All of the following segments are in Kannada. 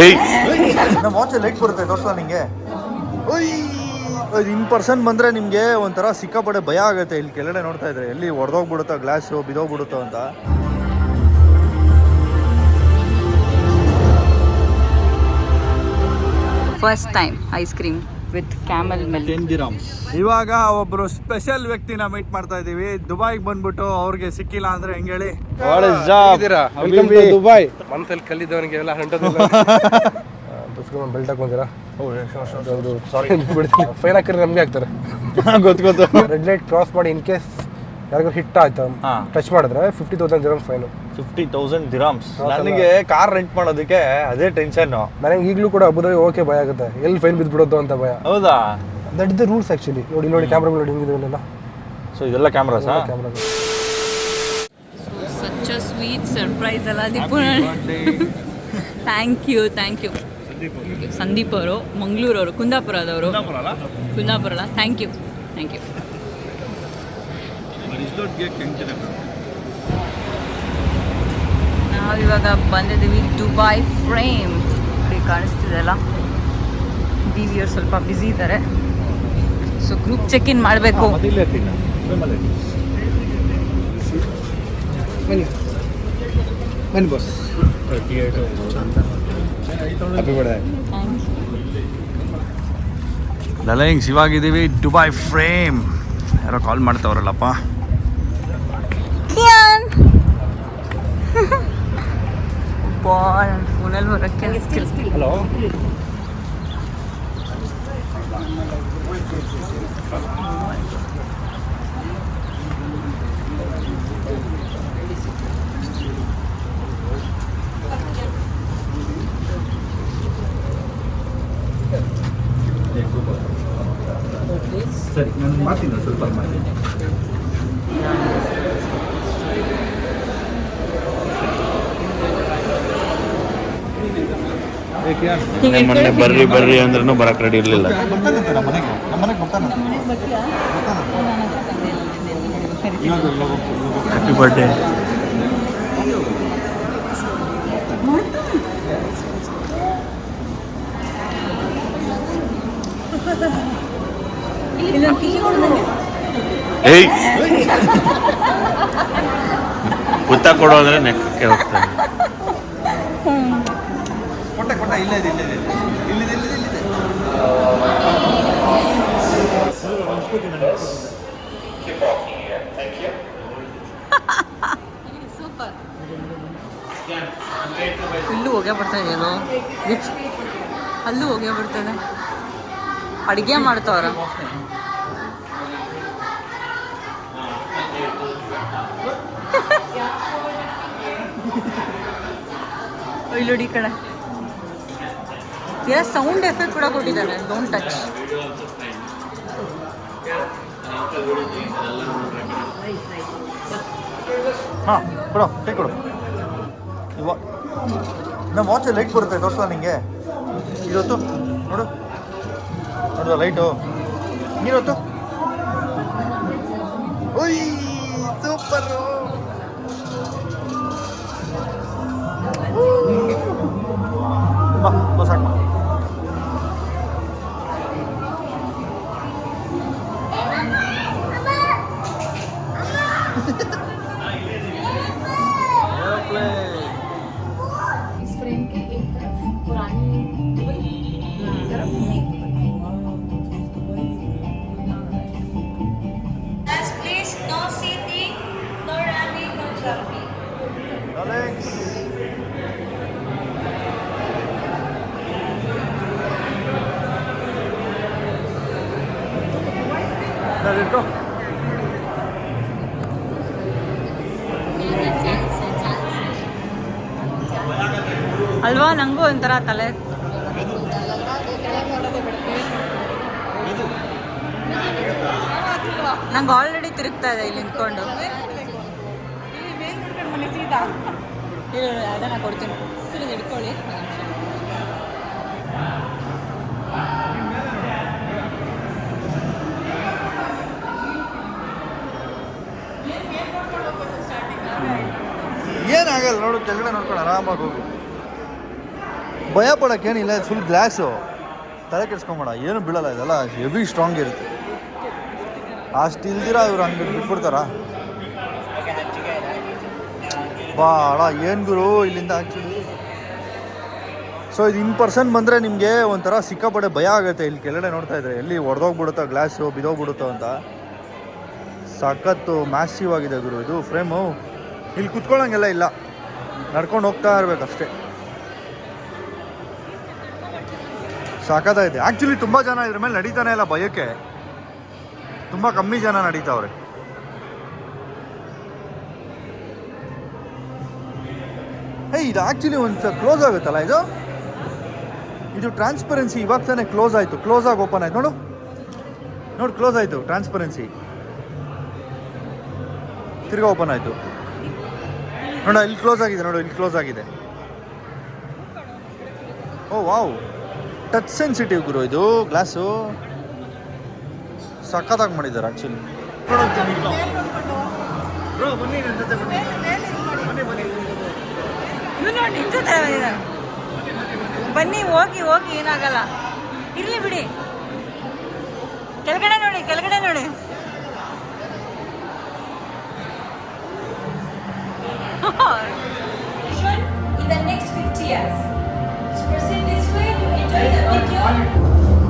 ಏಯ್. ನಮ್ಮ ವಾಚ್ ಲೈಟ್ ಬರುತ್ತೆ ನಿಂಗೆ? ಇನ್ ಪರ್ಸನ್ ಬಂದ್ರೆ ನಿಮ್ಗೆ ಒಂಥರ ಸಿಕ್ಕಾಪಡೆ ಭಯ ಆಗುತ್ತೆ. ಇಲ್ಲಿ ಕೆಳಗಡೆ ನೋಡ್ತಾ ಇದ್ರೆ ಎಲ್ಲಿ ಒಡೆದೋಗ್ಬಿಡುತ್ತೋ ಗ್ಲಾಸು ಬಿದೋಗ್ಬಿಡುತ್ತೋ ಅಂತ. First time ice cream with camel milk ಇವಾಗ ಒಬ್ರು ಸ್ಪೆಷಲ್ ವ್ಯಕ್ತಿನ ಮೀಟ್ ಮಾಡ್ತಾ ಇದೀವಿ ದುಬೈಗೆ ಬಂದ್ಬಿಟ್ಟು ಅವ್ರಿಗೆ ಸಿಕ್ಕಿಲ್ಲ ಅಂದ್ರೆ ಹೆಂಗ್ ಹೇಳಿ? ದುಬೈ ಮನಸ್ಸಲ್ಲಿ ಕಲ್ಲಿದ್ದವನಿಗೆ ಎಲ್ಲ ಹಂಟೋದಿಲ್ಲ ಬೆಲ್ಟ್ ಹಾಕೊಂತೀರಾ? ಸಾರಿ ಫೈನ್ ಹಾಕಿದ್ರೆ ನಮಗೆ ಹಾಕ್ತಾರೆ ಗೊತ್ತು ಗೊತ್ತು. ರೆಡ್ ಲೈಟ್ ಕ್ರಾಸ್ ಮಾಡಿ ಇನ್ ಕೇಸ್ ಯಾರಿಗೂ ಹಿಟ್ ಆಯ್ತು. ಟಚ್ ಮಾಡಿದ್ರೆ fifty thousand zero fine fifty thousand dirhams ನನಗೆ ಕಾರ್ ರೆಂಟ್ ಮಾಡೋದಕ್ಕೆ ಅದೇ ಟೆನ್ಷನ್ ನನಗೆ ಈಗಲೂ ಕೂಡ ಅಬುದಾಬಿ ಓಕೆ ಭಯ ಆಗುತ್ತೆ. ಎಲ್ಲಿ ಫೈನ್ ಬಿದ್ದುಬಿಡೋದು ಅಂತ ಭಯ. ಹೌದಾ? That is the rules actually ನೋಡಿ ನೋಡಿ ಕ್ಯಾಮ್ರಾ ನೋಡಿ ಹಿಂಗಿದೆಲ್ಲ ಸೊ? ಇದೆಲ್ಲ ಕ್ಯಾಮ್ರಾಸಾ ಕ್ಯಾಮ್ರಾ ಸಚ್ ಸ್ವೀಟ್ ಸರ್ಪ್ರೈಸ್ ಅಲ್ಲ Deepu thank you thank you Sandeep ಅವರು ಮಂಗಳೂರವರು ಕುಂದಾಪುರದವರು. ಕುಂದಾಪುರ ಅಲ್ಲ? ಥ್ಯಾಂಕ್ ಯು ಥ್ಯಾಂಕ್ ಯು ನಾವಿವಾಗ ಬಂದಿದ್ದೀವಿ ದುಬೈ ಫ್ರೇಮ್. ಇಲ್ಲಿ ಕಾಣಿಸ್ತಿದೆಲ್ಲ ಡಿ ವಿ ಅವ್ರು ಸ್ವಲ್ಪ ಬ್ಯುಸಿ ಇದ್ದಾರೆ ಸೊ ಗ್ರೂಪ್ ಚೆಕ್ ಇನ್ ಮಾಡಬೇಕು ಹಿಂಗೆ ಶಿವಾಗಿದ್ದೀವಿ ದುಬೈ ಫ್ರೇಮ್. ಯಾರೋ ಕಾಲ್ ಮಾಡ್ತಾವ್ರಲ್ಲಪ್ಪ. ಫೋನಲ್ಲಿ ಬರೋಕ್ಕೆ ಹಲೋ ಸರಿ ನಾನು ಮಾಡ್ತೀನಿ ಸ್ವಲ್ಪ ಮಾಡ್ತೀನಿ ಮೊನ್ನೆ ಬರ್ರಿ ಬರ್ರಿ ಅಂದ್ರೂ ಬರಕ್ ರೆಡಿ ಇರ್ಲಿಲ್ಲ. ಹ್ಯಾಪಿ ಬರ್ಡೇ ಏಯ್! ಉತ್ತ ಕೊಡು ಅಂದ್ರೆ ನೆಕ್ಕಕ್ಕೆ ಹೋಗ್ತಾನೆ. ಕೊಟ್ಟೆ ಕೊಟ್ಟೆ ಇಲ್ಲೇ ಇದೆ ಇಲ್ಲೇ ಇದೆ ಇಲ್ಲಿದೆ ಇಲ್ಲಿದೆ ಇಲ್ಲಿದೆ ಇಲ್ಲೂ ಹೋಗೇ ಬರ್ತಾ ಇದೆಯಲ್ಲೋ ವಿಚ್ ಅಲ್ಲೂ ಹೋಗೇ ಬರ್ತದೆ ಅಡುಗೆ ಮಾಡ್ತಾವ್ರ ಇಲ್ಲೋಡಿ ಈ ಕಡೆ ಏನೋ ಸೌಂಡ್ ಎಫೆಕ್ಟ್ ಕೂಡ ಕೊಟ್ಟಿದ್ದಾರೆ ಡೋಂಟ್ ಟಚ್ ಹಾಂ ಕೊಡು ಕೈ ಕೊಡು ಇವ ನಮ್ಮ ವಾಚ್ ಲೈಟ್ ಬರುತ್ತೆ ತೋರಿಸ್ಲಾ ನಿಂಗೆ ಇದೊತ್ತು ನೋಡು ನೋಡುವ ಲೈಟು ನೀರೊತ್ತು ಒಯ್ ಸೂಪರು ಬಾ ಬಾ ಸಾಕು Ha ha ha! ಅಲ್ವಾ ನಂಗೂ ಒಂಥರ ತಲೆ. ನಂಗೆ ಆಲ್ರೆಡಿ ತಿರುಗ್ತಾ ಇದೆ ಇಲ್ಲಿ ನಿಂತ್ಕೊಂಡು. ಅದನ್ನ ಕೊಡ್ತೀನಿ. ಹಿಡ್ಕೊಳ್ಳಿ. ಏನಾಗಲ್ಲ ನೋಡು, ಕೆಳಗಡೆ ನೋಡ್ಕೊಂಡು ಆರಾಮಾಗಿ ಹೋಗು. ಭಯ ಪಡೋಕ್ಕೇನಿಲ್ಲ ಫುಲ್ ಗ್ಲಾಸು ತಲೆ ಕೆಡ್ಸ್ಕೊಂಬೇಡ, ಏನು ಬೀಳಲ್ಲ, ಇದೆಲ್ಲ ಹೆವಿ ಸ್ಟ್ರಾಂಗ್ ಇರುತ್ತೆ. ಅಷ್ಟು ಇಲ್ದಿರ ಇವ್ರು ಹಂಗೆ ಬಿಟ್ಬಿಡ್ತಾರ. ಭಾಳ ಏನು ಗುರು ಇಲ್ಲಿಂದ ಆ್ಯಕ್ಚುಲಿ ಸೊ ಇದು ಇನ್ ಪರ್ಸನ್ ಬಂದರೆ ನಿಮಗೆ ಒಂಥರ ಸಿಕ್ಕಾಪಡೆ ಭಯ ಆಗುತ್ತೆ. ಇಲ್ಲಿ ಕೆಳಗಡೆ ನೋಡ್ತಾ ಇದ್ರೆ, ಎಲ್ಲಿ ಒಡೆದೋಗ್ಬಿಡುತ್ತೋ ಗ್ಲಾಸು ಬಿದೋಗ್ಬಿಡುತ್ತೋ ಅಂತ. ಸಖತ್ತು ಮ್ಯಾಸಿವ್ ಆಗಿದೆ ಗುರು ಇದು ಫ್ರೇಮು ಇಲ್ಲಿ ಕುತ್ಕೊಳ್ಳೋಂಗೆಲ್ಲ ಇಲ್ಲ. ನಡ್ಕೊಂಡು ಹೋಗ್ತಾ ಇರ್ಬೇಕಷ್ಟೇ. ಸಾಕತ್ತಾಗಿದೆ ಆ್ಯಕ್ಚುಲಿ ತುಂಬ ಜನ ಇದ್ರ ಮೇಲೆ ನಡೀತಾನೆ ಇಲ್ಲ ಭಯಕ್ಕೆ. ತುಂಬ ಕಮ್ಮಿ ಜನ ನಡೀತಾವ್ರೆ. ಹೇ ಇದು ಆ್ಯಕ್ಚುಲಿ ಒಂದು ಕ್ಲೋಸ್ ಆಗುತ್ತಲ್ಲ ಇದು? ಇದು ಟ್ರಾನ್ಸ್ಪರೆನ್ಸಿ ಇವಾಗ ತಾನೇ ಕ್ಲೋಸ್ ಆಯಿತು. ಕ್ಲೋಸ್ ಆಗಿ ಓಪನ್ ಆಯ್ತು. ನೋಡು. ನೋಡು ಕ್ಲೋಸ್ ಆಯಿತು. ಟ್ರಾನ್ಸ್ಪರೆನ್ಸಿ ತಿರ್ಗಾ ಓಪನ್ ಆಯಿತು. ನೋಡ, ಇಲ್ಲಿ ಕ್ಲೋಸ್ ಆಗಿದೆ. ನೋಡು, ಇಲ್ಲಿ ಕ್ಲೋಸ್ ಆಗಿದೆ. ಓ ವಾವ್ ಟಚ್ ಸೆನ್ಸಿಟಿವ್ ಗುರು ಇದು ಗ್ಲಾಸು. ಸಖತ್ತಾಗಿ ಮಾಡಿದ್ದಾರೆ ಆ್ಯಕ್ಚುಲಿ. ಬನ್ನಿ ಹೋಗಿ ಹೋಗಿ ಏನಾಗಲ್ಲ. ಇರ್ಲಿ ಬಿಡಿ. ಕೆಳಗಡೆ ನೋಡಿ ಕೆಳಗಡೆ ನೋಡಿ. In the next 50 years. So proceed this way. Thank you.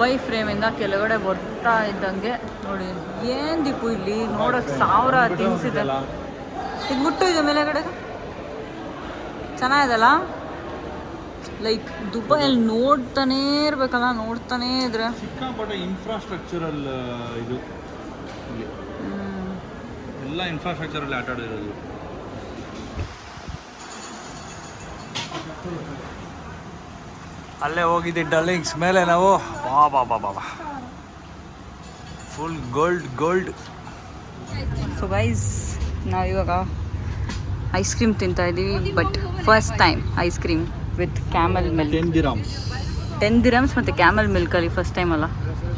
Dubai ಫ್ರೇಮಿಂದ ಕೆಳಗಡೆ ಬರ್ತಾ ಇದ್ದಂಗೆ ನೋಡಿ ಏನು ದೀಪು ಇಲ್ಲಿ? ನೋಡೋಕೆ ಸಾವಿರ ಥಿಂಗ್ಸ್ ಇದೆ. ಇದು ಮುಟ್ಟು ಇದೆ ಮೇಲೆಗಡೆ? ಚೆನ್ನಾಗಿದಲ್ಲ? ಲೈಕ್ ದುಬೈಯಲ್ಲಿ ನೋಡ್ತಾನೇ ಇರ್ಬೇಕಲ್ಲ ನೋಡ್ತಾನೇ ಇದ್ರೆ. ಸಿಕ್ಕಾಪಟ್ಟೆ ಇನ್ಫ್ರಾಸ್ಟ್ರಕ್ಚರಲ್ ಇದು. ಎಲ್ಲ ಇನ್ಫ್ರಾಸ್ಟ್ರಕ್ಚರಲ್ಲಿ ಆಟ ಆಡೋದಿರೋದು ಅಲ್ಲೇ ಹೋಗಿದ್ದೆ ಡಲ್ಲಿಂಗ್ಸ್. ಮೇಲೆ ನಾವು ಬಾ ಬಾ ಬಾ ಬಾ full gold gold so guys ನಾವಿವಾಗ ಐಸ್ ಕ್ರೀಮ್ ತಿಂತಾ ಇದ್ದೀವಿ but first time ice cream with camel milk ten dirhams ten dirhams ಮತ್ತು ಕ್ಯಾಮಲ್ ಮಿಲ್ಕಲ್ಲಿ ಫಸ್ಟ್ ಟೈಮ್ ಅಲ್ಲ?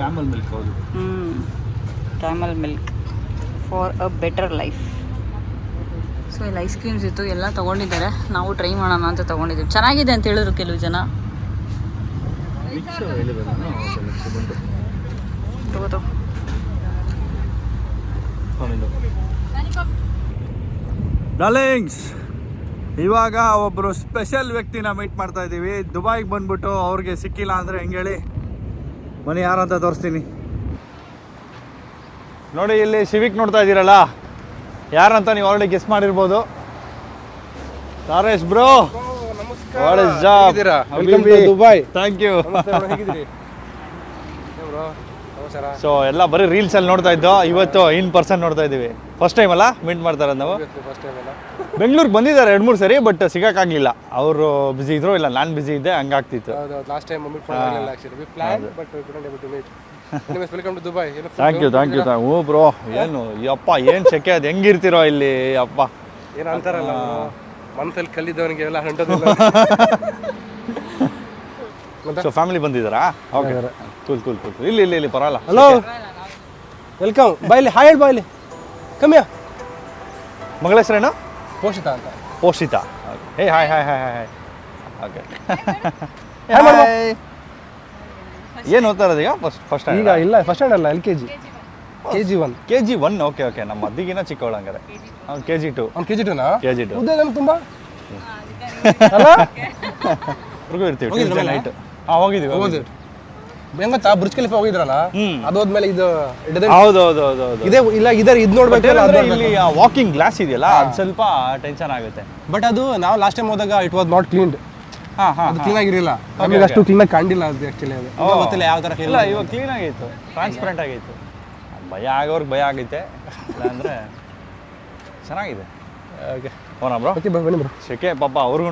ಕ್ಯಾಮಲ್ ಮಿಲ್ಕ್ ಹೌದು. ಹ್ಞೂ camel milk for a better life so ಇಲ್ಲಿ ಐಸ್ ಕ್ರೀಮ್ಸ್ ಇತ್ತು ಎಲ್ಲ ತೊಗೊಂಡಿದ್ದಾರೆ. ನಾವು ಟ್ರೈ ಮಾಡೋಣ ಅಂತ ತೊಗೊಂಡಿದ್ದೀವಿ. ಚೆನ್ನಾಗಿದೆ ಅಂತ ಹೇಳಿದ್ರು ಕೆಲವು ಜನ. ಮಿಕ್ಸ್ ಬಂದು. ಡಾರ್ಲಿಂಗ್ಸ್ ಇವಾಗ ಒಬ್ಬರು ಸ್ಪೆಷಲ್ ವ್ಯಕ್ತಿನ ಮೀಟ್ ಮಾಡ್ತಾ ಇದ್ದೀವಿ. ದುಬೈಗೆ ಬಂದ್ಬಿಟ್ಟು ಅವ್ರಿಗೆ ಸಿಕ್ಕಿಲ್ಲ ಅಂದರೆ ಹೆಂಗೆ ಹೇಳಿ? ಮನೆ ಯಾರಂತ ತೋರಿಸ್ತೀನಿ. ನೋಡಿ ಇಲ್ಲಿ ಸಿವಿಕ್ ನೋಡ್ತಾ ಇದ್ದೀರಲ್ಲ? ಯಾರಂತ ನೀವು ಆಲ್ರೆಡಿ ಗೆಸ್ ಮಾಡಿರ್ಬೋದು. Taresh bro Welcome to Dubai. Thank you so ಎಲ್ಲ ಬರೀ ರೀಲ್ಸ್ ಅಲ್ಲಿ ನೋಡ್ತಾ ಇದ್ದೋ? ಇವತ್ತು ಇನ್ ಪರ್ಸನ್ ನೋಡ್ತಾ ಇದೀವಿ ಫಸ್ಟ್ ಟೈಮ್ ಅಲ್ಲ? ಮೀಟ್ ಮಾಡ್ತಾ ಇರೋದು ನಾವು ಬೆಂಗಳೂರಿಗೆ ಬಂದಿದ್ದಾರೆ ಎರಡು ಮೂರು ಸರಿ ಬಟ್ ಸಿಗೋಕ್ಕಾಗಲಿಲ್ಲ ಅವರು ಬಿಸಿ ಇದ್ರು ಇಲ್ಲ ನಾನು ಬಿಸಿ ಇದ್ದೆ ಹಂಗಾಗ್ತಿತ್ತು. Last time meet to welcome to Dubai thank you thank you oh bro ಏನು? ಯಪ್ಪ ಏನು ಸೆಕೆ ಅದು ಹೆಂಗಿರ್ತಿರೋ ಇಲ್ಲಿ ಅಪ್ಪ ಏನು ಅಂತಾರಲ್ಲ ಮನಸ್ಸಲ್ಲಿ ಕಲ್ಲಿದ್ದವನಿಗೆ ಎಲ್ಲ ಹಂಟದಿಲ್ಲ ಸೊ ಫ್ಯಾಮಿಲಿ ಬಂದಿದ್ದಾರಾ? ಓಕೆ ಕೂಲ್ ಕೂಲ್ ಕೂಲ್ ಇಲ್ಲಿ ಇಲ್ಲಿ ಇಲ್ಲಿ ಪರವಾಗಿಲ್ಲ. ಹಲೋ ವೆಲ್ಕಮ್ ಬಾಯ್ಲಿ ಹಾಯ್ ಹೇಳಿ ಬಾಯ್ಲಿ. ಕಮ್ಮಿಯ ಮಗಳ ಹೆಸರೇನು? ಪೋಷಿತ ಅಂತ. Poshitha. Hey hi hi hi hi okay. ಏನು ಓದ್ತಾ ಇರೋದು ಈಗ? ಫಸ್ಟ್ ಫಸ್ಟ್ ಈಗ ಇಲ್ಲ ಫಸ್ಟ್ ಸ್ಟ್ಯಾಂಡ್ ಅಲ್ಲ L K G K G one K G one okay okay ನಮ್ಮ ಅದಿಗಿನ ಚಿಕ್ಕವಳು ಹಂಗಾರೆ ಅವ್ನು ಕೆ ಜಿ ಟು ಒಂದು ಕೆ ಜಿ ಟುನಾ ಕೆ ಜಿ ಟು ಉದ್ದ ಏನು ತುಂಬ? ಅವ್ರಿಗೂ ಇರ್ತೀವಿ ಟ್ಯೂಸ್ಡೇ? ನೈಟ್ ಹಾಂ ಹೋಗಿದ್ದೀವಿ ಹೋಗಿದ್ದೀವಿ ಹೆಂಗ್ ಗೊತ್ತಾ ಬ್ರಿಡ್ಜ್ ಖಲೀಫಾ ಹೋಗಿದ್ರಲ್ಲ? ಹ್ಮ್. ಅದಾದ್ಮೇಲೆ ಇದು ಹೌದು ಹೌದು ಹೌದು ಹೌದು ಇದೇ ಇಲ್ಲ ಇದರ ಇದು ನೋಡ್ಬೇಕಲ್ಲ ಅಂದ್ರೆ ಇಲ್ಲಿ ವಾಕಿಂಗ್ ಗ್ಲಾಸ್ ಇದೆಯಲ್ಲ ಅದು ಸ್ವಲ್ಪ ಟೆನ್ಷನ್ ಆಗುತ್ತೆ. ಬಟ್ ಅದು ನಾವು ಲಾಸ್ಟ್ ಟೈಮ್ ಹೋದಾಗ ಇಟ್ ವಾಸ್ ನಾಟ್ ಕ್ಲೀನ್ ಹಾಂ ಹಾಂ ಅದು ಕ್ಲೀನ್ ಆಗಿರಲಿಲ್ಲ. ನಮಗೆ ಅಷ್ಟು ಕ್ಲೀನ್ ಆಗಿ ಕಾಣಿಲ್ಲ ಅದು ಆ್ಯಕ್ಚುಲಿ ಅದು. ಯಾವ ತರ ಇಲ್ಲ ಇವಾಗ ಕ್ಲೀನ್ ಆಗಿತ್ತು ಟ್ರಾನ್ಸ್ಪರೆಂಟ್ ಆಗಿತ್ತು. ಭಯ ಆಗೋರ್ಗೆ ಭಯ ಆಗೈತೆ. ಅಂದರೆ ಚೆನ್ನಾಗಿದೆ. ಓಕೆ. ಹೋನ ಬ್ರೋ. ಓಕೆ ಬನ್ನಿ ಬ್ರೋ. ಸೆಕೆ ಪಾಪ ಅವ್ರಿಗೂ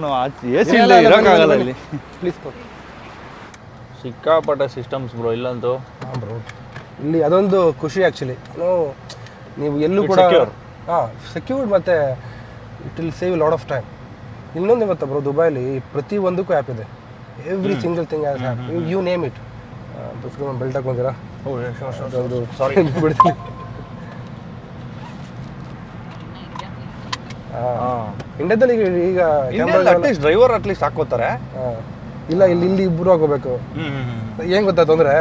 ಎ ಸಿ ಇಲ್ಲ ಇರೋಕ್ಕಾಗಲ್ಲ ಇಲ್ಲಿ ಪ್ಲೀಸ್ ಸಿಕ್ಕಾಪಟ್ಟೆ ಸಿಸ್ಟಮ್ಸ್ ಬ್ರೋ ಇಲ್ಲಂತೂ. ಹಾಂ ಬ್ರೋ. ಇಲ್ಲಿ ಅದೊಂದು ಖುಷಿ ಆ್ಯಕ್ಚುಲಿ ನೀವು ಎಲ್ಲೂ ಕೂಡ. ಹಾಂ ಸೆಕ್ಯೂರ್ಡ್ ಮತ್ತು it will save lot of time ಇನ್ನೊಂದು ಗೊತ್ತಾ ಬ್ರೋ ದುಬೈಲಿ ಪ್ರತಿ ಒಂದಕ್ಕೂ ಆ್ಯಪ್ ಇದೆ every single thing has app you name it belt ಹಾಕೊಂತೀರಾ ಅದೊಂದು ಸಾರಿ ಬಿಡ್ತೀನಿ. ಇಂಡಿಯಾದಲ್ಲಿ ಈಗ ಈಗ ಅಟ್ಲೀಸ್ಟ್ ಡ್ರೈವರ್ ಅಟ್ಲೀಸ್ಟ್ ಹಾಕೋತಾರೆ. ಇಲ್ಲ ಇಲ್ಲಿ ಇಲ್ಲಿ ಇಬ್ಬರು ಹಾಕೋಬೇಕು. ಏನ್ ಗೊತ್ತಾ ತೊಂದ್ರೆ?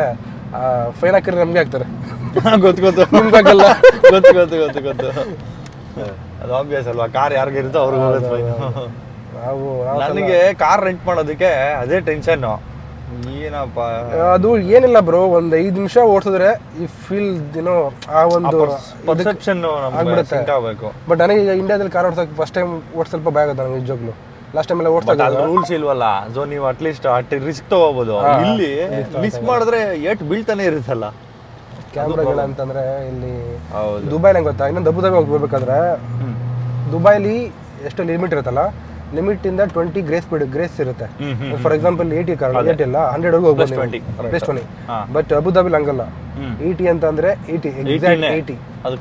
ಫೈನ್ ಹಾಕಿದ್ರೆ ನಮ್ಗೆ ಹಾಕ್ತಾರೆ. ಗೊತ್ತು ಗೊತ್ತು. ನಿಮ್ಗೆ ಹಾಕಲ್ಲ. ಗೊತ್ತು ಗೊತ್ತು ಗೊತ್ತು ಗೊತ್ತು. ಅದು ಆಬ್ವಿಯಸ್ ಅಲ್ವಾ? ಕಾರ್ ಯಾರಿಗೆ ಇರುತ್ತೋ ಅವ್ರಿಗೆ ನಾವು ನಾವು ನನಗೆ ಕಾರ್ ರೆಂಟ್ ಮಾಡೋದಕ್ಕೆ ಅದೇ ಟೆನ್ಷನ್ ಏನಪ್ಪ? ಅದು ಏನಿಲ್ಲ ಬ್ರೋ ಒಂದ್ ಐದ್ ನಿಮಿಷ ಓಡಿಸಿದ್ರೆ ಈ ಫೀಲ್ ಏನೋ ಆ ಒಂದು ಪರ್ಸೆಪ್ಷನ್ ಆಗ್ಬಿಡುತ್ತೆ. ಆಗಬೇಕು. ಬಟ್ ನನಗೆ ಈಗ ಇಂಡಿಯಾದಲ್ಲಿ ಕಾರ್ ಓಡ್ಸಕ್ಕೆ ಫಸ್ಟ್ ಟೈಮ್ ಓಡ್ ಸ್ವಲ್ಪ ಭಯ ಆಗುತ್ತೆ ನನಗೆ ನಿಜವಾಗ್ಲು. ಲಾಸ್ಟ್ ಟೈಮ್ ಎಲ್ಲ ಓಡಿಸ್ದಾಗ ರೂಲ್ಸ್ ಇಲ್ವಲ್ಲ? ಸೊ ನೀವು ಅಟ್ಲೀಸ್ಟ್ ರಿಸ್ಕ್ ತಗೋಬಹುದು ಇಲ್ಲಿ ಮಿಸ್ ಮಾಡಿದ್ರೆ ಏಟ್ ಬೀಳ್ತಾನೆ ಇರುತ್ತಲ್ಲ? ಕ್ಯಾಮ್ರಾಗಳ ಅಂತಂದ್ರೆ ಇಲ್ಲಿ ದುಬೈಲಿ ಹೆಂಗ್ ಗೊತ್ತಾ? ಇನ್ನೊಂದು ಹೋಗಿ ಹೋಗ್ಬೇಕಾದ್ರೆ ದುಬೈಲಿ ಎಷ್ಟು ಲಿಮಿಟ್ ಇರುತ್ತಲ್ಲ? ಲಿಮಿಟ್ ಇಂದ ಟ್ವೆಂಟಿ ಗ್ರೇಸ್ ಬಿಡು ಗ್ರೇಸ್ ಇರುತ್ತೆ. For example eighty car eight ಇಲ್ಲ ಹಂಡ್ರೆಡ್ ವರೆಗೂ ಹೋಗ್ಬೋದು 20, ಪ್ಲಸ್ ಟ್ವೆಂಟಿ ಬಟ್ ಅಬುದಾಬಿಲಿ ಹಂಗಲ್ಲ. ಏಟಿ ಅಂತ ಅಂದ್ರೆ eighty exact eighty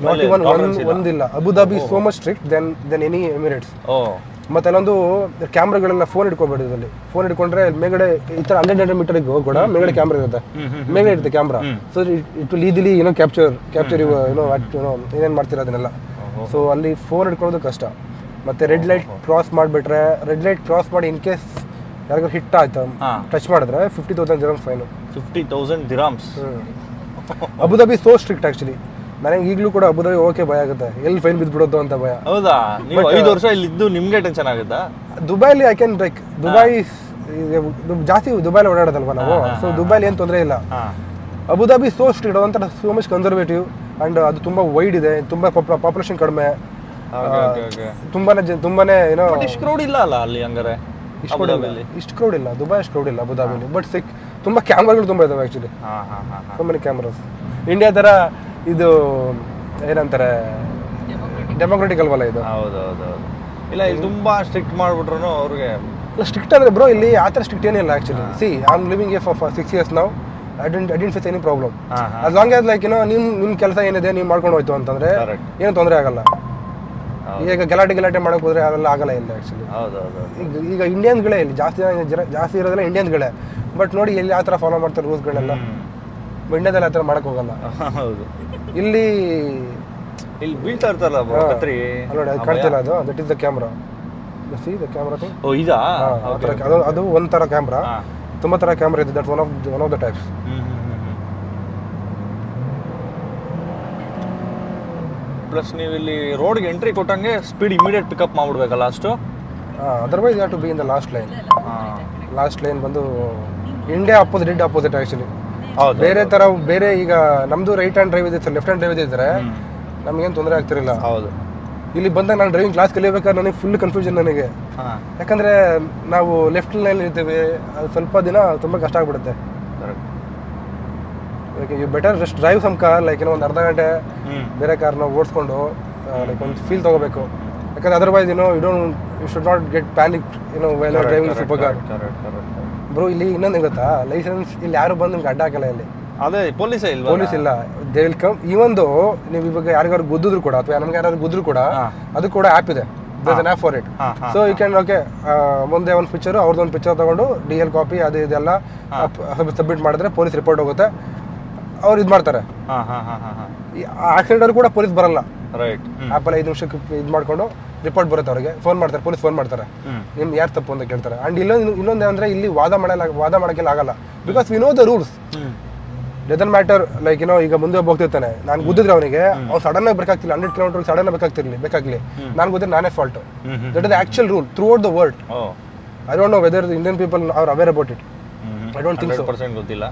not even ಒಂದಿಲ್ಲ. Abu Dhabi so much strict then then any Emirates ಮತ್ತೆ ಅಲ್ಲೊಂದು ಕ್ಯಾಮ್ರಾಗಳೆಲ್ಲ ಫೋನ್ ಇಟ್ಕೋಬೇಡಿ ಇದರಲ್ಲಿ. ಫೋನ್ ಇಟ್ಕೊಂಡ್ರೆ ಮೇಗಡೆ ಈ ತರ ಹಂಡ್ರೆಡ್ ಹಂಡ್ರೆಡ್ ಮೀಟರ್ ಕೂಡ ಮೇಗಡೆ ಕ್ಯಾಮ್ರಾ ಇರುತ್ತೆ. ಮೇಗಡೆ ಇರುತ್ತೆ ಕ್ಯಾಮ್ರಾ ಸೊ ಇಟ್ ವಿಲ್ ಈದಿಲಿ ಏನೋ ಕ್ಯಾಪ್ಚರ್ ಕ್ಯಾಪ್ಚರ್ ಇವ ಏನೋ ಏನೋ ಏನೇನು ಮಾಡ್ತೀರಾ ಅದನ್ನೆಲ್ಲ. ಸೊ ಅಲ್ಲಿ ಫೋನ್ ಇಟ್ಕೊಳ್ಳೋದು ಕಷ್ಟ. ಮತ್ತೆ ರೆಡ್ ಲೈಟ್ ಕ್ರಾಸ್ ಮಾಡಿಬಿಟ್ರೆ ರೆಡ್ ಲೈಟ್ ಕ್ರಾಸ್ ಮಾಡಿ ಇನ್ ಕೇಸ್ ಯಾರಿಗಾರು ಹಿಟ್ ಆಯ್ತು ಹಾ. ಟಚ್ ಮಾಡಿದ್ರೆ fifty thousand zero fine fifty thousand dirhams Abu Dhabi so strict actually ನನಗೆ ಈಗಲೂ ಕೂಡ ಅಬುದಾಬಿ ಓಕೆ ಭಯ ಆಗುತ್ತೆ. ಎಲ್ಲಿ ಫೈನ್ ಬಿದ್ದುಬಿಡೋದು ಅಂತ ಭಯ. ಹೌದಾ? ನೀವು ಐದು ವರ್ಷ ಇಲ್ಲಿದ್ದು ನಿಮ್ಗೆ ಟೆನ್ಷನ್ ಆಗುತ್ತಾ? ದುಬೈಲಿ ಐ ಕ್ಯಾನ್ ಲೈಕ್ ದುಬೈ ಜಾಸ್ತಿ ದುಬೈಲಿ ಓಡಾಡೋದಲ್ವಾ ನಾವು? ಸೊ ದುಬೈಲಿ ಏನು ತೊಂದರೆ ಇಲ್ಲ. ಹಾ. ಅಬುದಾಬಿ ಸೋ ಸ್ಟ್ರಿಕ್ಟ್ ಒಂಥರ ಸೋ ಮಚ್ ಕನ್ಸರ್ವೇಟಿವ್ ಅಂಡ್ ಅದು ತುಂಬ ವೈಡ್ ಇದೆ ತುಂಬ ಪಾಪ್ಯುಲೇಷನ್ ಕಡಿಮೆ. ತುಂಬಾನೇ ಜನ ತುಂಬಾನೇ ಏನೋ ಇಷ್ಟು ಕ್ರೌಡ್ ಇಲ್ಲ ಅಲ್ಲ ಅಲ್ಲಿ ಹಂಗಾರೆ? ಇಷ್ಟು ಕ್ರೌಡ್ ಇಲ್ಲ. ಇಷ್ಟು ಕ್ರೌಡ್ ಇಲ್ಲ. ದುಬೈ ಅಷ್ಟು ಕ್ರೌಡ್ ಇಲ್ಲ ಅಬುದಾಬಿಲಿ. ಬಟ್ ಸಿಕ್ ತುಂಬಾ ಕ್ಯಾಮ್ರಾಗಳು ತುಂಬಾ ಇದಾವೆ ಆಕ್ಚುಲಿ ಹಾ ಹಾ ಹಾ ಹಾ. ತುಂಬಾ ಕ್ಯಾಮ್ರಾಸ್ ಇಂಡಿಯಾ ಥರ ಇದು ಏನಂತಾರೆ ಡೆಮೋಕ್ರೆಟಿಕ್ ಅಲ್ವಲ್ಲ ಇದು? ಹೌದು ಹೌದು ಹೌದು ಇಲ್ಲ ಇಲ್ಲಿ ತುಂಬಾ ಸ್ಟ್ರಿಕ್ಟ್ ಮಾಡ್ಬಿಟ್ರು ಅವ್ರಿಗೆ ಸ್ಟ್ರಿಕ್ಟ್ ಅಂದ್ರೆ ಬ್ರೋ ಇಲ್ಲಿ ಆ ಥರ ಸ್ಟ್ರಿಕ್ಟ್ ಏನಿಲ್ಲ actually see I am living a for six years ನಾವು I didn't I didn't face any problem as long as like ಏನೋ ನಿಮ್ಮ ನಿಮ್ಮ ಕೆಲಸ ಏನಿದೆ ನೀವು ಮಾಡ್ಕೊಂಡು ಹೋಯ್ತು ಅಂತಂದ್ರೆ. ಏನು ತೊಂದರೆ ಆಗಲ್ಲ. ಈಗ ಗಲಾಟೆ ಗಲಾಟೆ ಮಾಡಕ್ ಹೋದ್ರೆ ಅದೆಲ್ಲ ಆಗಲ್ಲ ಇಲ್ಲ ಆಕ್ಚುಲಿ ಈಗ ಈಗ ಇಂಡಿಯನ್ಗಳೇ ಇಲ್ಲಿ ಜಾಸ್ತಿ ಜನ ಜನ- ಜಾಸ್ತಿ ಇರೋದೆಲ್ಲ ಇಂಡಿಯನ್ಗಳೇ ಬಟ್ ನೋಡಿ ಎಲ್ಲಿ ಆ ಥರ ಫಾಲೋ ಮಾಡ್ತಾರೆ ರೂಲ್ಸ್ಗಳೆಲ್ಲ ಇಂಡಿಯಾದಲ್ಲಿ ಆ ಥರ ಮಾಡಕ್ ಹೋಗಲ್ಲ. ಹೌದು. ಇಲ್ಲಿ ಇಲ್ಲಿ ಬೀಳ್ತಾ ಇರ್ತಾರಲ್ಲ ಕತ್ರಿ? ನೋಡಿ ಅದು ಕಾಣ್ತಿಲ್ಲ ಅದು. That is the camera see the camera thing oh ಇದಾ? ಅದು ಅದು ಒಂದು ಥರ ಕ್ಯಾಮ್ರಾ ತುಂಬಾ ತುಂಬ ಥರ ಕ್ಯಾಮ್ರಾ ಇದೆ. That one of one of the types plus ನೀವು ಇಲ್ಲಿ ರೋಡ್ಗೆ ಎಂಟ್ರಿ ಕೊಟ್ಟಂಗೆ speed immediate pickup ಮಾಡ್ಬಿಡ್ಬೇಕಲ್ಲ last otherwise you to be in the last line last line ಬಂದು India opposite India opposite actually ಹೌದು ಬೇರೆ ಥರ ಬೇರೆ ಈಗ ನಮ್ಮದು ರೈಟ್ ಹ್ಯಾಂಡ್ ಡ್ರೈವ್ ಇದೆ ಲೆಫ್ಟ್ ಹ್ಯಾಂಡ್ ಡ್ರೈವ್ ಇದ್ದರೆ ನಮಗೇನು ತೊಂದರೆ ಆಗ್ತಿರಲಿಲ್ಲ ಹೌದು. ಇಲ್ಲಿ ಬಂದಾಗ ನಾನು ಡ್ರೈವಿಂಗ್ ಕ್ಲಾಸ್ ಕಲಿಬೇಕಾದ್ರೆ ನನಗೆ ಫುಲ್ ಕನ್ಫ್ಯೂಷನ್ ನನಗೆ. ಯಾಕಂದರೆ ನಾವು ಲೆಫ್ಟ್ ಲೈನ್ ಇರ್ತೀವಿ ಅದು ಸ್ವಲ್ಪ ದಿನ ತುಂಬ ಕಷ್ಟ ಆಗ್ಬಿಡುತ್ತೆ. Like you better just drive some car like ಏನೋ ಒಂದು ಅರ್ಧ ಗಂಟೆ ಬೇರೆ ಕಾರ್ನ ಓಡಿಸ್ಕೊಂಡು ಲೈಕ್ ಒಂದು ಫೀಲ್ ತೊಗೋಬೇಕು. ಯಾಕಂದ್ರೆ ಅದರ್ವೈಸ್ ಏನೋ you don't you should not get panic ಏನೋ well driving super car bro ಇಲ್ಲಿ ಇನ್ನೊಂದು ಗೊತ್ತಾ? ಲೈಸೆನ್ಸ್ ಇಲ್ಲಿ ಯಾರು ಬಂದು ನಿಮ್ಗೆ ಅಡ್ಡ ಹಾಕಲ್ಲ ಇಲ್ಲಿ? ಅದೇ ಪೊಲೀಸ್ ಇಲ್ಲ ಪೊಲೀಸ್ ಇಲ್ಲ. ದೇ ವಿಲ್ ಕಮ್ ಒಂದು ನೀವು ಇವಾಗ ಯಾರಿಗಾರು ಗುದ್ದಿದ್ರು ಕೂಡ ಅಥವಾ ನಮ್ಗೆ ಯಾರಾದ್ರು ಗುದ್ರು ಕೂಡ ಅದು ಕೂಡ ಆ್ಯಪ್ ಇದೆ. Then app for it so you can okay ಮುಂದೆ ಒಂದು ಪಿಕ್ಚರ್ ಅವ್ರದ್ದು ಒಂದು ಪಿಕ್ಚರ್ ತಗೊಂಡು ಡಿ ಎಲ್ ಕಾಪಿ ಅದು ಇದೆಲ್ಲ ಸಬ್ಮಿಟ್ ಮಾಡಿದ್ರೆ ಪೊಲೀಸ್ ರಿಪೋರ್ಟ್ ಹೋಗುತ್ತೆ. ಅವ್ರು ಇದು ಮಾಡ್ತಾರೆ. ಹಾ ಹಾ ಹಾ ಹಾ ಹಾ. ಈ ಕೂಡ ಪೊಲೀಸ್ ಬರಲ್ಲ. ರೈಟ್ ಆ್ಯಪಲ್ಲಿ ಐದು ನಿಮಿಷಕ್ಕೆ ಇದು ಮಾಡ್ಕೊಂಡು ರಿಪೋರ್ಟ್ ಬರುತ್ತೆ ಅವ್ರಿಗೆ. ಫೋನ್ ಮಾಡ್ತಾರೆ ಪೊಲೀಸ್ ಫೋನ್ ಮಾಡ್ತಾರೆ. ನಿಮ್ ನಿಮ್ಗೆ ಯಾರು ತಪ್ಪು ಅಂತ ಕೇಳ್ತಾರೆ. ಅಂಡ್ ಇಲ್ಲೊಂದು ಇನ್ನೊಂದು ಏನಂದ್ರೆ ಇಲ್ಲಿ ವಾದ ಮಾಡಲ್ಲ ವಾದ ಮಾಡೋಕ್ಕೆಲ್ಲ ಆಗಲ್ಲ. Because we know the rules doesn't matter like ಏನೋ ಈಗ ಮುಂದೆ ಹೋಗ್ತಿರ್ತಾನೆ. ನಾನು ಗುದ್ದಿದ್ರೆ ಅವನಿಗೆ ಅವ್ನು ಸಡನ್ ಆಗಿ ಬೇಕಾಗ್ತಿಲ್ಲ. ಹಂಡ್ರೆಡ್ ಕಿಲೋಮೀಟರ್ ಸಡನ್ ಬೇಕಾಗ್ತಿರ್ಲಿ ಬೇಕಾಗ್ಲಿ. ನಾನು ಗುದ್ದಿದ್ರೆ ನಾನೇ fault that is actual rule throughout the world I don't know whether Indian people are aware about it I don't think so percent ಗೊತ್ತಿಲ್ಲ.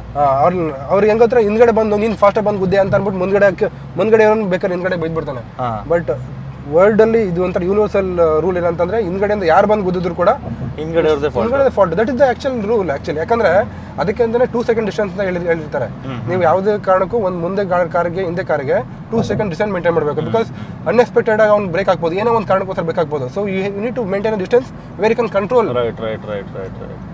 ಅವ್ರ ಅವ್ರಿಗೆ ಹೆಂಗ್ ಗೊತ್ತಾ ಹಿಂದ್ಗಡೆ ಬಂದು ನೀನು ಫಾಸ್ಟ್ ಬಂದು ಗುದ್ದೆ ಅಂತ ಅನ್ಬಿಟ್ಟು ಮುಂದ್ಗಡೆ ಮುಂದ್ಗಡೆ ಇರೋನು ಬೇಕಾದ್ರೆ ಹಿಂದ್ಗಡೆ ಬೈದ್ಬಿಡ್ತಾನೆ. ಬಟ್ ವರ್ಲ್ಡ್ ಅಲ್ಲಿ ಇದು ಒಂಥರ ಯೂನಿವರ್ಸಲ್ ರೂಲ್ ಏನಂತಂದ್ರೆ ಹಿಂದ್ಗಡೆಯಿಂದ ಯಾರು ಬಂದು ಗುದ್ದಿದ್ರು ಕೂಡ ಹಿಂದ್ಗಡೆ fault that is the actual rule actually ಯಾಕಂದ್ರೆ ಅದಕ್ಕೆ ಅಂತಾನೆ ಟೂ ಸೆಕೆಂಡ್ ಡಿಸ್ಟೆನ್ಸ್ ಅಂತ ಹೇಳಿ ಹೇಳಿರ್ತಾರೆ. ನೀವು ಯಾವುದೇ ಕಾರಣಕ್ಕೂ ಒಂದು ಮುಂದೆ ಕಾರ್ಗೆ ಹಿಂದೆ ಕಾರ್ಗೆ ಟೂ ಸೆಕೆಂಡ್ ಡಿಸ್ಟೆನ್ಸ್ ಮೇಂಟೈನ್ ಮಾಡಬೇಕು. ಬಿಕಾಸ್ ಅನ್ಎಕ್ಸ್ಪೆಕ್ಟೆಡ್ ಆಗಿ ಅವ್ನು ಬ್ರೇಕ್ ಹಾಕ್ಬೋದು ಏನೋ ಒಂದು ಕಾರಣಕ್ಕೋಸ್ಕರ ಬೇಕಾಗ್ಬೋದು so you need to maintain distance very con control right right right right right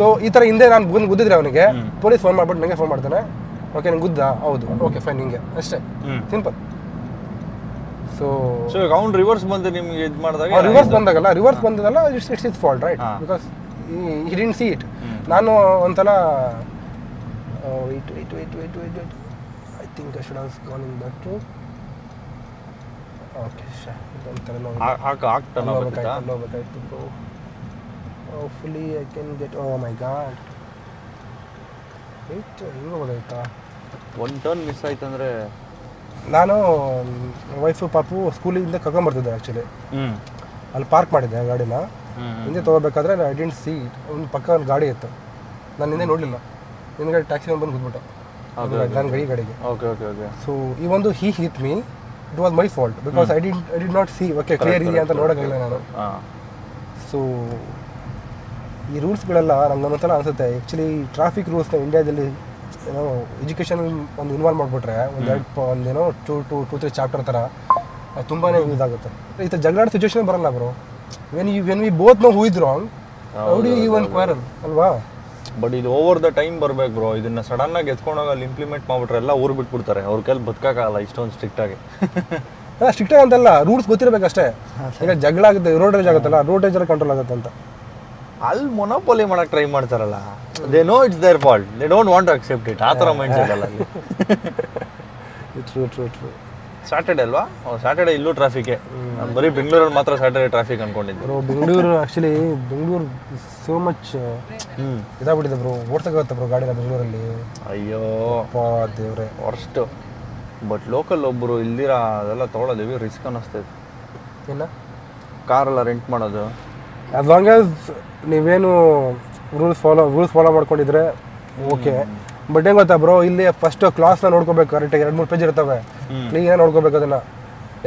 so ಈ ಥರ ಹಿಂದೆ ನಾನು ಬಂದು ಗುದ್ದಿದ್ರೆ ಅವನಿಗೆ ಪೊಲೀಸ್ ಫೋನ್ ಮಾಡ್ಬಿಟ್ಟು ನನಗೆ ಫೋನ್ ಮಾಡ್ತಾನೆ. ಓಕೆ ನಂಗೆ ಗುದ್ದ? ಹೌದು. ಓಕೆ ಫೈನ್ ಹಿಂಗೆ. ಅಷ್ಟೇ. ಸಿಂಪಲ್ ಸೊ ಸೊ ಈಗ ಅವ್ನು ರಿವರ್ಸ್ ಬಂದು ನಿಮ್ಗೆ ಇದು ಮಾಡಿದಾಗ ರಿವರ್ಸ್ ಬಂದಾಗಲ್ಲ reverse ಬಂದದಲ್ಲ it's it's is fault right ಹಾ. ಬಿಕಾಸ್ ಈ ಡಿಂಟ್ ಸಿ ಇಟ್ ನಾನು ಒಂದ್ಸಲ wait wait wait wait wait wait I think I should have gone in back to okay ಒಂಥರ ಹಾಕ ಹಾಕ್ತಾನೆ ಹೋಗ್ಬೇಕಾಯ್ತು hopefully I can get oh my god wait ಹಿಂಗೆ ಹೋಗೋದಾಯ್ತಾ ಒನ್ ಟರ್ನ್ ಮಿಸ್ ಆಯ್ತು ಅಂದರೆ ನಾನು ವೈಫು ಪಾಪು ಸ್ಕೂಲಿಂದ ಕರ್ಕೊಂಬರ್ತಿದ್ದೆ ಆ್ಯಕ್ಚುಲಿ ಅಲ್ಲಿ ಪಾರ್ಕ್ ಮಾಡಿದ್ದೆ ಗಾಡಿನ. ಹ್ಮ್. ಹಿಂದೆ ತೊಗೋಬೇಕಾದ್ರೆ ಐ ಡೆಂಟ್ ಸಿ ಒಂದು ಪಕ್ಕ ಒಂದು ಗಾಡಿ ಇತ್ತು. ನಾನು ಹಿಂದೆ ನೋಡಲಿಲ್ಲ. ಹಿಂದ್ಗಡೆ ಟ್ಯಾಕ್ಸಿ ಬಂದು ಕೂತ್ಬಿಟ್ಟು ನನ್ನ ಗಡಿ ಗಾಡಿಗೆ. ಓಕೆ ಓಕೆ ಓಕೆ ಸೊ ಈ ಒಂದು he hit me it was my fault because I didn't I did not see okay clear ಇದೆಯಾ ಅಂತ ನೋಡೋಕ್ಕಾಗಿಲ್ಲ ನಾನು. ಸೊ ಈ ರೂಲ್ಸ್ಗಳೆಲ್ಲ ನಂಗೆ ಒಂದೊಂದ್ಸಲ ಅನಿಸುತ್ತೆ. ಆ್ಯಕ್ಚುಲಿ ಟ್ರಾಫಿಕ್ ರೂಲ್ಸ್ನ ಇಂಡಿಯಾದಲ್ಲಿ ಏನೋ ಎಜುಕೇಷನ್ ಒಂದು ಇನ್ವಾಲ್ವ್ ಮಾಡಿಬಿಟ್ರೆ ಒಂದು ಎರಡು ಒಂದೇನೋ two to two three chapter ಥರ ತುಂಬಾ ಯೂಸ್ ಆಗುತ್ತೆ ಈ ಥರ ಜಗಳಾಡೋ ಸಿಚುವೇಶನ್ ಬರಲ್ಲ bro when you when we both know who is wrong howdy ಈ ಒಂದು ಕ್ವಾರಲ್ ಅಲ್ವಾ? ಬಟ್ ಇದು ಓವರ್ ದ ಟೈಮ್ ಬರ್ಬೇಕು ಬ್ರೋ ಇದನ್ನ ಸಡನ್ ಆಗಿ ಎತ್ಕೊಂಡೋಗಿ ಅಲ್ಲಿ ಇಂಪ್ಲಿಮೆಂಟ್ ಮಾಡ್ಬಿಟ್ರೆ ಎಲ್ಲ ಊರು ಬಿಟ್ಬಿಡ್ತಾರೆ. ಅವ್ರ ಕೈಲಿ ಬದುಕಾಗಲ್ಲ ಇಷ್ಟೊಂದು ಸ್ಟ್ರಿಕ್ಟ್ ಆಗಿ. ಸ್ಟ್ರಿಕ್ಟ್ ಅಂತಲ್ಲ ರೂಲ್ಸ್ ಗೊತ್ತಿರಬೇಕಷ್ಟೇ. ಈಗ ಜಗಳ ಆಗುತ್ತೆ ರೋಡ್ ರೇಜ್ ಆಗುತ್ತಲ್ಲ ರೋಡ್ ರೇಜ್ ಕಂಟ್ರೋಲ್ ಆಗುತ್ತೆ ಅಂತ. ಅಲ್ಲಿ ಮೊನೋಪೊಲಿ ಮಾಡಕ್ಕೆ ಟ್ರೈ ಮಾಡ್ತಾರಲ್ಲ they know it's their fault they don't want to accept it ಆ ಥರ ಮೈಂಡ್ ಸೆಟ್ ಅಲ್ಲ. ಟ್ರೂ ಟ್ರೂ ಟ್ರೂ ಸ್ಯಾಟರ್ಡೆ ಅಲ್ವಾ? ಸ್ಯಾಟರ್ಡೆ ಇಲ್ಲೂ ಟ್ರಾಫಿಕ್ಕೆ ನಾನು ಬರೀ ಬೆಂಗಳೂರಲ್ಲಿ ಮಾತ್ರ ಸ್ಯಾಟರ್ಡೆ ಟ್ರಾಫಿಕ್ ಅನ್ಕೊಂಡಿದ್ದೆ. Bro Bengaluru actually Bengaluru so much hmm. ಇದಾಗ್ಬಿಟ್ಟಿದೆ bro ಓಡ್ಸಕ್ಕಾಗುತ್ತೆ ಬ್ರೋ ಗಾಡಿನ ಬೆಂಗಳೂರಲ್ಲಿ. ಅಯ್ಯೋ. ದೇವ್ರೆ. ವರ್ಸ್ಟ್ ಬಟ್ ಲೋಕಲ್ ಒಬ್ಬರು ಇಲ್ದಿರ ಅದೆಲ್ಲ ತೊಗೊಳೋದೇವಿ ರಿಸ್ಕ್ ಅನ್ನಿಸ್ತೈತೆ ಇಲ್ಲ ಕಾರೆಲ್ಲ ರೆಂಟ್ ಮಾಡೋದು. ಆಸ್ ಲಾಂಗ್ ಆಸ್ ನೀವೇನು ರೂಲ್ಸ್ ಫಾಲೋ ರೂಲ್ಸ್ ಫಾಲೋ ಮಾಡ್ಕೊಂಡಿದ್ರೆ ಓಕೆ ಬಟ್ ಹೆಂಗ್ ಗೊತ್ತಾ ಬ್ರೋ ಇಲ್ಲಿ ಫಸ್ಟ್ ಕ್ಲಾಸ್ನ ನೋಡ್ಕೋಬೇಕು ಕರೆಕ್ಟಾಗಿ ಎರಡು ಮೂರು ಪೇಜ್ ಇರ್ತವೆ. ಕ್ಲೀನಾಗಿ ನೋಡ್ಕೋಬೇಕು ಅದನ್ನ?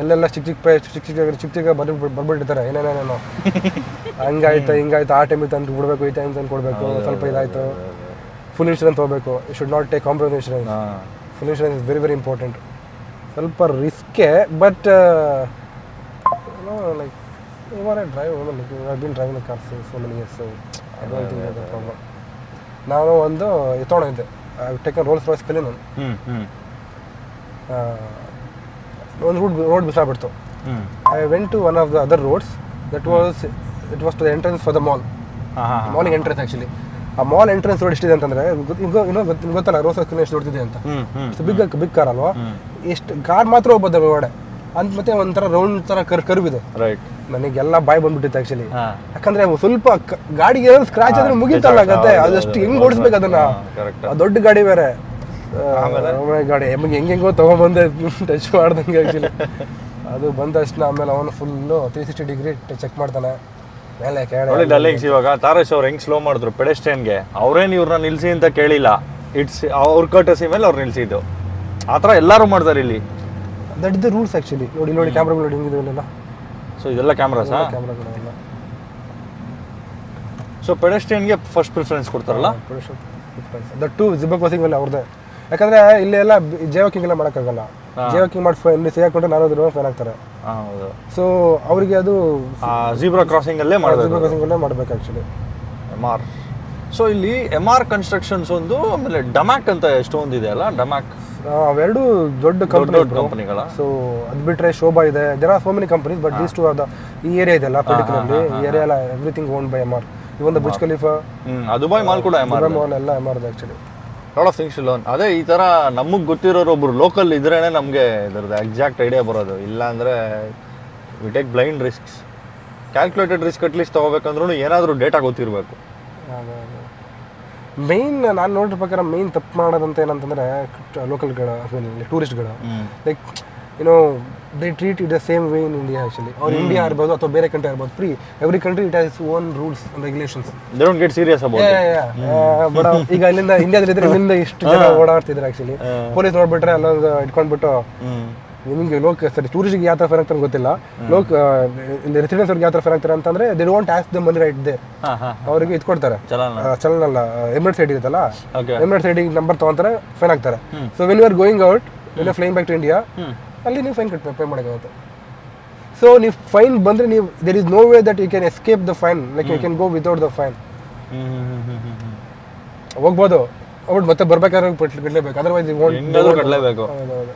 ಎಲ್ಲೆಲ್ಲ ಚಿಕ್ಕ ಚಿಕ್ಕ ಪೇಜ್ ಚಿಕ್ಕ ಚಿಕ್ಕ ಚಿಕ್ಕ ಚಿಕ್ಕ ಬಂದು ಬರ್ಬಿಟ್ಟಿರ್ತಾರೆ ಏನೇನೇನೇನೋ ಹಂಗಾಯ್ತು ಹಿಂಗಾಯ್ತು ಆ ಟೈಮಿಗೆ ತಂದು ಬಿಡಬೇಕು ಈ ಟೈಮ್ ತಂದು ಕೊಡಬೇಕು. ಸ್ವಲ್ಪ ಇದಾಯ್ತು. ಫುಲ್ ಇನ್ಶೂರೆನ್ಸ್ ಹೋಗ್ಬೇಕು you should not take compromise insurance full insurance is very very important ಸ್ವಲ್ಪ ರಿಸ್ಕೇ ಬಟ್ ಲೈಕ್ ಇವಾಗ drive I been driving cars so many years so I don't think the problem ನಾನು ಒಂದು ತೊಗೊಂಡಿದ್ದೆ ಟೇಕನ್ ರೋಲ್ಸ್ ರಾಯ್ಸ್ ಕಲಿ ನಾನು. ಒಂದು ರೂಟ್ ರೋಡ್ ಬಿಸಾಬಿಡ್ತು ಹ್ಮ್. I went to one of the other roads that was it was to the entrance for the mall ಮಾಲಿಗೆ ಎಂಟ್ರೆನ್ಸ್ ಆ್ಯಕ್ಚುಲಿ ಆ ಮಾಲ್ ಎಂಟ್ರೆನ್ಸ್ ರೋಡ್ ಎಷ್ಟಿದೆ ಅಂತಂದ್ರೆ ಇನ್ನೂ ಗೊತ್ತ ಗೊತ್ತಲ್ಲ ರೋಸ್ ರಾಯ್ಸ್ ಎಷ್ಟು ದೊಡ್ಡದಿದೆ ಅಂತ. ಬಿಗ್ ಬಿಗ್ ಕಾರ್ ಅಲ್ವಾ? ಎಷ್ಟು ಕಾರ್ ಮಾತ್ರ ಹೋಗ್ಬೋದು ಒಳಗಡೆ. ಅಂತ ಮತ್ತೆ ಒಂಥರ ರೌಂಡ್ ತರ ಕರ್ ಕರ್ಬಿದೆ ರೈಟ್ ನನಗೆಲ್ಲ ಬಾಯ್ ಬಂದ್ಬಿಟ್ಟಿತ್ತು ಆಕ್ಚುಲಿ ಯಾಕಂದ್ರೆ ಸ್ವಲ್ಪ ಕ- ಗಾಡಿಗೆ ಏನಾದ್ರು ಸ್ಕ್ರಾಚ್ ಆದ್ರೆ ಮುಗಿತಲ್ಲ ಗತೆ ಅದಷ್ಟು ಹೆಂಗ್ ಓಡಿಸ್ಬೇಕು ಅದನ್ನ? ಕರೆಕ್ಟ್ ಆ ದೊಡ್ಡ ಗಾಡಿ ಬೇರೆ. ಆಮೇಲೆ? ಗಾಡಿ ಹೆಂಗ್ ಹೆಂಗೆಂಗೋ ತಗೊಂಡ್ಬಂದೆ ಟಚ್ ಮಾಡ್ದಂಗೆ ಆಕ್ಚುಲಿ ಅದು ಬಂದ ತಕ್ಷಣ ಆಮೇಲೆ ಅವನು full three sixty degree check ಮಾಡ್ತಾನೆ. ಮೇಲೆ ನೋಡಿ ಕೇಳಿ ಡಲ್ಲಿಂಗ್ಸ್ ಇವಾಗ ತಾರೇಶ್ ಅವ್ರು ಹೆಂಗ್ ಸ್ಲೋ ಮಾಡಿದ್ರು ಪೆಡೆಸ್ಟ್ರಿಯನ್ಗೆ ಅವ್ರೇನ್ ಇವ್ರನ್ನ ನಿಲ್ಸಿ ಅಂತ ಕೇಳಿಲ್ಲ. ಇಟ್ಸ್ ಅವ್ರ ಕಟಸಿ ಮೇಲೆ ಅವ್ರು ನಿಲ್ಸಿದ್ದು. ಆ ಥರ ಎಲ್ಲರೂ ಮಾಡ್ತಾರೆ ಇಲ್ಲಿ. ದಟ್ ದ ರೂಲ್ಸ್ ಆ್ಯಕ್ಚುಲಿ ನೋಡಿ ನೋಡಿ ಕ್ಯಾಮ್ರಾಗಳು ನೋಡಿ ಹಿಂಗಿದೆ ಇಲ್ಲೆಲ್ಲ ಸೊ ಇದೆಲ್ಲ ಕ್ಯಾಮ್ರಾಸಾ ಕ್ಯಾಮ್ರಾಗಳೆಲ್ಲ ಸೊ ಪೆಡೆಸ್ಟ್ರಿಯನ್ಗೆ ಫಸ್ಟ್ ಪ್ರಿಫರೆನ್ಸ್ ಕೊಡ್ತಾರಲ್ಲ? ದಟ್ ಟು ಜಿಬ್ಬ ಕ್ರಾಸಿಂಗ್ ಮೇಲೆ ಅವ್ರದ್ದೇ ಯಾಕಂದ್ರೆ ಇಲ್ಲಿ ಎಲ್ಲ ಜೇವಕಿಂಗ್ ಎಲ್ಲ ಮಾಡೋಕ್ಕಾಗಲ್ಲ. ಜೇವಕಿಂಗ್ ಮಾಡಿ ಇಲ್ಲಿ ಸಿಗಾಕೊಂಡ್ರೆ ನಾನು ಫೇನ್ ಆಗ್ತಾರೆ. ಹಾಂ ಹೌದು. ಸೊ ಅವರಿಗೆ ಅದು ಜೀಬ್ರಾ ಕ್ರಾಸಿಂಗ್ ಅಲ್ಲೇ ಮಾಡಬೇಕು. ಜೀಬ್ರಾ ಕ್ರಾಸಿಂಗ್ ಮಾಡಬೇಕು ಆ್ಯಕ್ಚುಲಿ ಎಂ ಆರ್ ಸೊ ಇಲ್ಲಿ ಎಂ ಆರ್ ಕನ್ಸ್ಟ್ರಕ್ಷನ್ಸ್ ಒಂದು ಆಮೇಲೆ ಡಮ್ಯಾಕ್ ಅಂತ ಎಷ್ಟೊಂದಿದೆ ಅಲ್ಲ? ಡಮ್ಯಾಕ್ ಅವೆರಡು ದೊಡ್ಡ ಕಂಪನಿ ಕಂಪನಿಗಳ ಸೊ ಅದು ಬಿಟ್ರೆ ಶೋಭಾ ಇದೆ. There are so many companies but these two are the ಈ ಏರಿಯಾ ಇದೆಲ್ಲ ಪರ್ಟಿಕ್ಯುಲರ್ಲಿ ಈ ಏರಿಯಾ ಎಲ್ಲ everything owned by M R even the Burj Khalifa Dubai Dubai mall ಕೂಡ ಎಂ ಆರ್ ಮಾಲ್ ಎಲ್ಲ M R actually of things loan ಅದೇ ಈ ಥರ ನಮಗೆ ಗೊತ್ತಿರೋರು ಒಬ್ರು ಲೋಕಲ್ ಇದ್ರೇನೆ ನಮಗೆ ಇದ್ರದ್ದು ಎಕ್ಸಾಕ್ಟ್ ಐಡಿಯಾ ಬರೋದು. ಇಲ್ಲ ಅಂದರೆ we take blind risks calculated risk at least ತೊಗೋಬೇಕಂದ್ರೂ ಏನಾದರೂ ಡೇಟಾ ಗೊತ್ತಿರಬೇಕು. ಮೇನ್ ನಾನು ನೋಡಿದ ಪ್ರಕಾರ ಮೇನ್ ತಪ್ಪು ಮಾಡೋದಂತ ಏನಂತಂದ್ರೆ ಲೋಕಲ್ಗಳ ಟೂರಿಸ್ಟ್ಗಳು ಲೈಕ್ ಏನೋ they treat it the same way in India actually ಅವ್ರು ಇಂಡಿಯಾ ಇರ್ಬೋದು ಅಥವಾ ಬೇರೆ ಕಂಟ್ರಿ ಇರ್ಬೋದು. Free every country it has own rules and regulations they don't get serious about but ಈಗ ಇಲ್ಲಿಂದ ಇಂಡಿಯಾದಲ್ಲಿ ಇಲ್ಲಿಂದ ಇಷ್ಟು ಜನ ಓಡಾಡ್ತಿದ್ರು ಆಕ್ಚುಲಿ ಪೊಲೀಸ್ ನೋಡ್ಬಿಟ್ರೆ ಅಲ್ಲೊಂದು ಇಟ್ಕೊಂಡ್ಬಿಟ್ಟು ನಿಮಗೆ ಲೋಕ ಸರಿ ಟೂರಿಸ್ಟ್ಗೆ ಯಾವ ಥರ ಫೇರ್ ಆಗ್ತಾರೆ ಗೊತ್ತಿಲ್ಲ. ಲೋಕ್ ರೆಸಿಡೆನ್ಸ್ ಅವ್ರಿಗೆ ಯಾವ ಥರ ಫೇರ್ ಆಗ್ತಾರೆ ಅಂತಂದ್ರೆ they don't ask the money right they ಅವ್ರಿಗೆ ಇದು ಕೊಡ್ತಾರೆ ಚಲನ ಅಲ್ಲ ಎಮಿರೇಟ್ಸ್ ಐಡಿ ಇರುತ್ತಲ್ಲ? ಎಮಿರೇಟ್ಸ್ ಐಡಿ ನಂಬರ್ ತೊಗೊಂತಾರೆ ಫೈನ್ ಆಗ್ತಾರೆ. So when you are going out when flying back to India ಅಲ್ಲಿ ನೀವು ಫೈನ್ ಕಟ್ ಪೇ ಮಾಡೋಕ್ಕಾಗುತ್ತೆ. ಸೊ ನೀವು ಫೈನ್ ಬಂದರೆ ನೀವು there is no way that you can escape the fine like you can go without the fine ಹೋಗ್ಬೋದು. ಅವ್ರು ಮತ್ತೆ ಬರ್ಬೇಕಾದ್ರೆ ಕಟ್ಲೇಬೇಕು. ಅದರ್ವೈಸ್ ಹೌದು